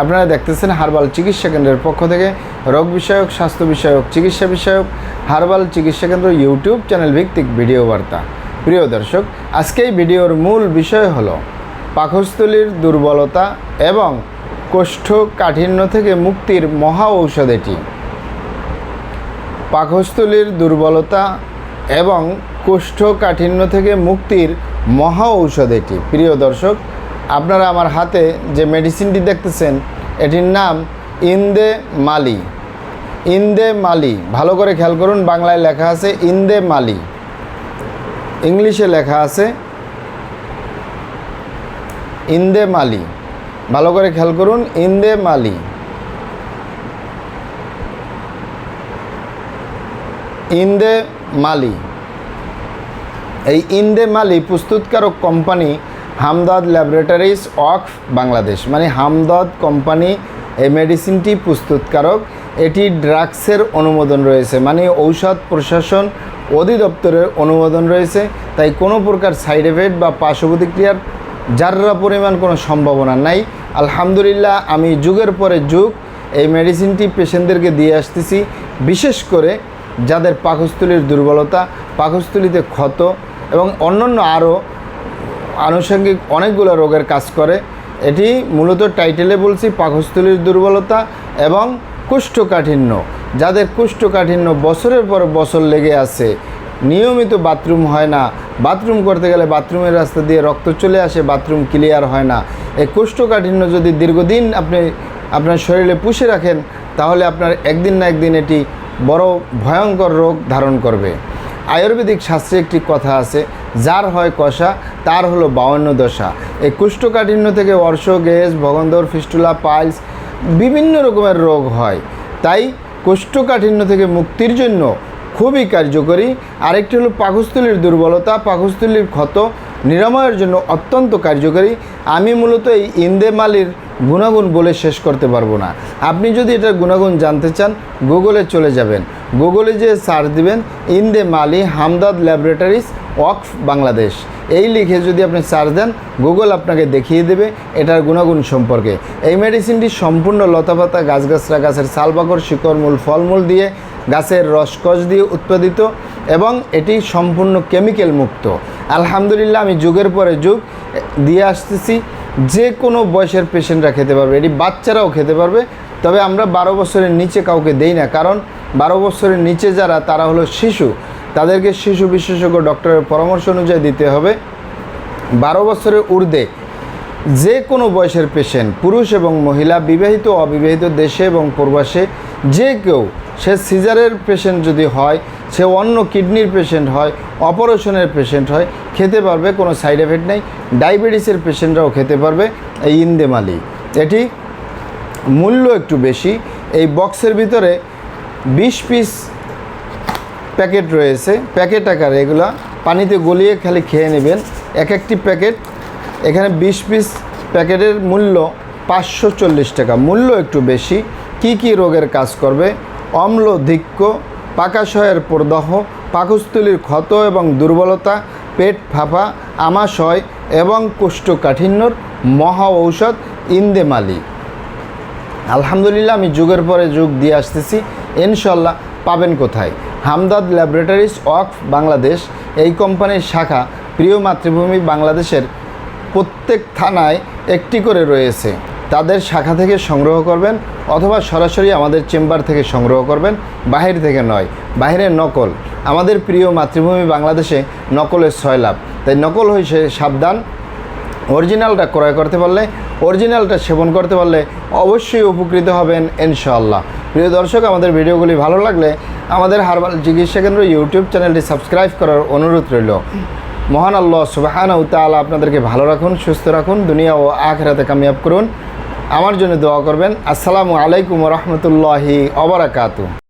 আপনারা দেখতেছেন হার্বাল চিকিৎসা কেন্দ্রের পক্ষ থেকে রোগ বিষয়ক, স্বাস্থ্য বিষয়ক, চিকিৎসা বিষয়ক, হার্বাল চিকিৎসা কেন্দ্র ইউটিউব চ্যানেল ভিত্তিক ভিডিও বার্তা। প্রিয় দর্শক, আজকে এই ভিডিওর মূল বিষয় হলো পাকস্থলীর দুর্বলতা এবং কোষ্ঠকাঠিন্য থেকে মুক্তির মহা ঔষধ এটি। পাকস্থলীর দুর্বলতা এবং কোষ্ঠকাঠিন্য থেকে মুক্তির মহা ঔষধ এটি। প্রিয় দর্শক আপনারা আমার হাতে যে মেডিসিনটি দেখতেছেন, এটির নাম ইন্দে মালি। ইন্দে মালি, ভালো করে খেয়াল করুন, বাংলায় লেখা আছে ইন্দে মালি। ইংলিশে লেখা আছে ইন্দে মালি। ভালো করে খেয়াল করুন, ইন্দে মালি। ইন্দে মালি। এই ইন্দে মালি প্রস্তুতকারক company Hamdard laboratories of Bangladesh মানে হামদাদ কোম্পানি এই মেডিসিনটি প্রস্তুতকারক। এটি ড্রাগসের অনুমোদন রয়েছে মানে ঔষধ প্রশাসন অধিদপ্তরের অনুমোদন রয়েছে। তাই কোনো প্রকার সাইড এফেক্ট বা পার্শ্ব প্রতিক্রিয়ার যাররা পরিমাণ কোনো সম্ভাবনা নাই। আলহামদুলিল্লাহ, আমি যুগের পরে যুগ এই মেডিসিনটি পেশেন্টদেরকে দিয়ে আসতেছি। বিশেষ করে যাদের পাকস্থলীর দুর্বলতা, পাকস্থলীতে ক্ষত এবং অন্যান্য আরও আনুষঙ্গিক অনেকগুলো রোগের কাজ করে। এটি মূলত টাইটেলে বলছি, পাকস্থলীর দুর্বলতা এবং কোষ্ঠকাঠিন্য। যাদের কোষ্ঠকাঠিন্য বছরের পর বছর লেগে আছে, নিয়মিত বাথরুম হয় না। বাথরুম করতে গেলে বাথরুমের রাস্তা দিয়ে রক্ত চলে আসে, বাথরুম ক্লিয়ার হয় না। এই কোষ্ঠকাঠিন্য যদি দীর্ঘদিন আপনি, আপনার শরীরে পুষে রাখেন, তাহলে আপনার একদিন না একদিন এটি বড় ভয়ঙ্কর রোগ ধারণ করবে। আয়ুর্বেদিক শাস্ত্রে একটি কথা আছে যার হয় কষা, তার হলো বাউন্ন দশা। এই কুষ্ঠকাঠিন্য থেকে অর্শ, গ্যাস, ভগন্দর, ফিস্টুলা, পাইলস বিভিন্ন রকমের রোগ হয়। তাই কোষ্ঠকাঠিন্য থেকে মুক্তির জন্য খুবই কার্যকরী। আরেকটি হলো পাকস্থলীর দুর্বলতা। পাকস্থলীর ক্ষত নিরাময়ের জন্য অত্যন্ত কার্যকরী। আমি মূলত এই ইন্দেমালির গুণাগুণ বলে শেষ করতে পারব না। আপনি যদি এটার গুণাগুণ জানতে চান গুগলে চলে যাবেন। গুগলে যে সার্চ দিবেন ইন্দে মালি হামদাদ ল্যাবরেটরিজ ওয়াকফ বাংলাদেশ এই লিখে যদি আপনি সার্চ দেন গুগল আপনাকে দেখিয়ে দেবে এটার গুণাগুণ সম্পর্কে। এই মেডিসিনটি সম্পূর্ণ লতাপাতা গাছগাছরা গাছের সালবাকর শিকড়মূল, ফলমূল দিয়ে, গাছের রসকস দিয়ে উৎপাদিত এবং এটি সম্পূর্ণ কেমিক্যাল মুক্ত। আলহামদুলিল্লাহ, আমি যুগের পরে যুগ দিয়ে আসতেছি। যে কোনো বয়সের পেশেন্টরা খেতে পারবে। এটি বাচ্চারাও খেতে পারবে। তবে আমরা বারো বছরের নিচে কাউকে দেই না। কারণ বারো বছরের নিচে যারা, তারা হলো শিশু। তাদেরকে শিশু বিশেষজ্ঞ ডক্টরের পরামর্শ অনুযায়ী দিতে হবে। বারো বছরের ঊর্ধ্বে যে কোনো বয়সের পেশেন্ট পুরুষ এবং মহিলা, বিবাহিত অবিবাহিত দেশে এবং প্রবাসে, যে কেউ, সে সিজারের পেশেন্ট যদি হয়, সে অন্য কিডনির পেশেন্ট হয়, অপারেশনের পেশেন্ট হয় খেতে পারবে, কোনো সাইড এফেক্ট নেই। ডায়াবেটিসের পেশেন্টরাও খেতে পারবে, এই ইন্দেমালি। এটি মূল্য একটু বেশি। এই বক্সের ভিতরে বিশ পিস প্যাকেট রয়েছে। প্যাকেট আকারে এগুলো পানিতে গলিয়ে খালি খেয়ে নেবেন। এক একটি প্যাকেট এখানে বিশ পিস প্যাকেটের মূল্য পাঁচশো চল্লিশ টাকা। মূল্য একটু বেশি। কি কি রোগের কাজ করবে? অম্লধিক্য, পাকাশয়ের প্রদাহ, পাকস্থলীর ক্ষত এবং দুর্বলতা পেট ফাঁপা, আমাশয় এবং কোষ্ঠকাঠিন্যর মহা ঔষধ ইন্দেমালি। আলহামদুলিল্লাহ, আমি যুগের পরে যুগ দিয়ে আসতেছি। ইনশাল্লাহ পাবেন কোথায়? হামদাদ ল্যাবরেটরিজ অফ বাংলাদেশ, এই কোম্পানির শাখা প্রিয় মাতৃভূমি বাংলাদেশের প্রত্যেক থানায় একটি করে রয়েছে। তাদের শাখা থেকে সংগ্রহ করবেন অথবা সরাসরি আমাদের চেম্বার থেকে সংগ্রহ করবেন। বাহির থেকে নয় বাহিরের নকল। আমাদের প্রিয় মাতৃভূমি বাংলাদেশে নকলের ছয় লাভ। তাই নকল হয়েছে সাবধান, অরিজিনালটা ক্রয় করতে পারলে, অরিজিনালটা সেবন করতে পারলে অবশ্যই উপকৃত হবেন ইনশাআল্লাহ। প্রিয় দর্শক, আমাদের ভিডিওগুলি ভালো লাগলে আমাদের হারবাল চিকিৎসা কেন্দ্র ইউটিউব চ্যানেলটি সাবস্ক্রাইব করার অনুরোধ রইল। মহান আল্লাহ সুবাহানা তাআলা আপনাদেরকে ভালো রাখুন, সুস্থ রাখুন, দুনিয়া ও আখরাতে কামিয়াব করুন। আমার জন্য দোয়া করবেন। আসসালামু আলাইকুম রহমতুল্লাহি অবরাকাতু